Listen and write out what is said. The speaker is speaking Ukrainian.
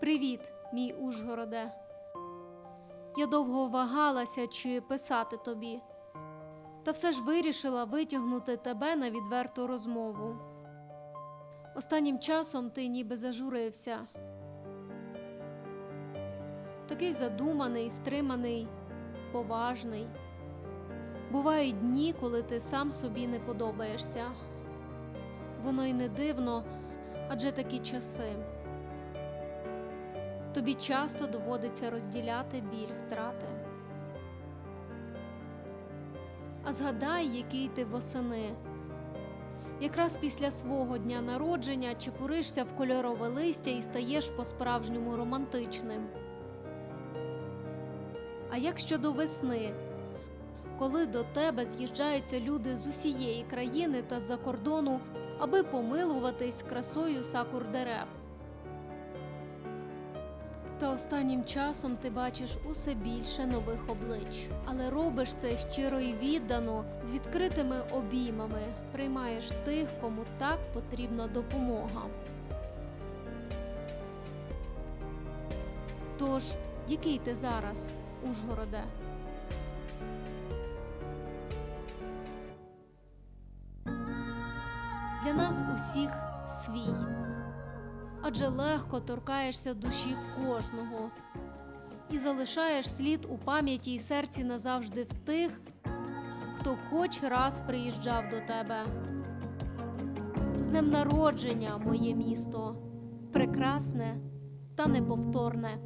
Привіт, мій Ужгороде. Я довго вагалася, чи писати тобі, та все ж вирішила витягнути тебе на відверту розмову. Останнім часом ти ніби зажурився. Такий задуманий, стриманий, поважний. Бувають дні, коли ти сам собі не подобаєшся. Воно й не дивно, адже такі часи. Тобі часто доводиться розділяти біль втрати. А згадай, який ти восени. Якраз після свого дня народження чепуришся в кольорове листя і стаєш по-справжньому романтичним. А як щодо весни, коли до тебе з'їжджаються люди з усієї країни та з-за кордону, аби помилуватись красою сакур дерев? Та останнім часом ти бачиш усе більше нових облич, але робиш це щиро і віддано, з відкритими обіймами, приймаєш тих, кому так потрібна допомога. Тож, який ти зараз, Ужгороде? Для нас усіх свій адже легко торкаєшся душі кожного і залишаєш слід у пам'яті й серці назавжди в тих, хто хоч раз приїжджав до тебе. З днем народження, моє місто, прекрасне та неповторне.